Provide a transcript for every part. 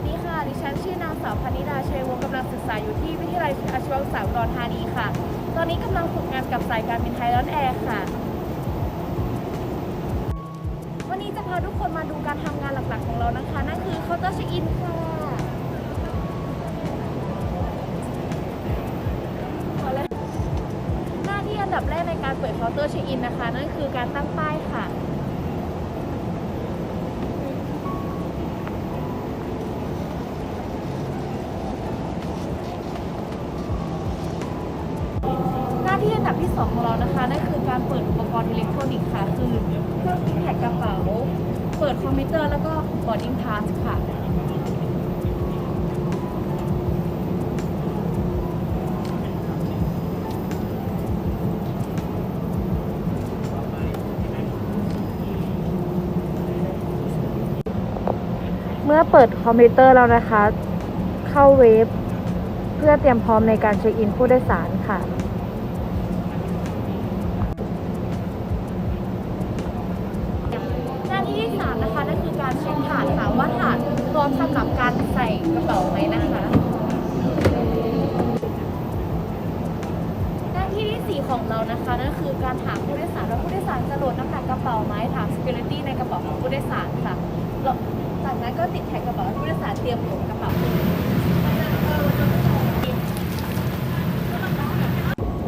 วัสดีค่ะ ดิฉันชื่อนางสาวพนิดาชัยวงกำลังศึกษาอยู่ที่วิทยาลัยอาชีวศึกษาอุดรธานีค่ะ ตอนนี้กำลังฝึกงานกับสายการบินไทยร้อนแอร์ค่ะ วันนี้จะพาทุกคนมาดูการทำงานหลักๆของเรานะคะ นั่นคือเคาน์เตอร์เช็คอินค่ะเอาเลยหน้าที่อันดับแรกในการเปิดเคาน์เตอร์เช็คอินนะคะ นั่นคือการตั้งป้ายค่ะ หน้าที่อันดับที่ 2 ของเรานะคะนั่นคือการเปิดอุปกรณ์อิเล็กทรอนิกส์ค่ะ คือเครื่องพิมพ์แท็กกระเป๋า เปิดคอมพิวเตอร์แล้วก็ boarding pass ค่ะเมื่อเปิดคอมพิวเตอร์แล้วนะคะ เข้าเว็บ เพื่อเตรียมพร้อมในการเช็คอินผู้โดยสารค่ะ สามนะคะนั่นคือการเช็คถาดค่ะว่าถาดพร้อมสำหรับการใส่กระเป๋าไหมนะคะ หน้าที่ที่สี่ของเรานะคะนั่นคือการถามผู้โดยสารว่าผู้โดยสารจะโหลดน้ำหนักกระเป๋าไหมถาม security ในกระเป๋าของผู้โดยสารค่ะแล้วจากนั้นก็ติดแท็กกระเป๋าผู้โดยสารเตรียมโหลดกระเป๋า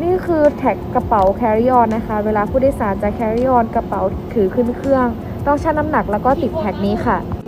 นี่คือแท็กกระเป๋า carry on นะคะ เวลาผู้โดยสารจะ carry on กระเป๋าถือขึ้นเครื่อง ต้องชั่งน้ำหนักแล้วก็ติดแท็กนี้ค่ะ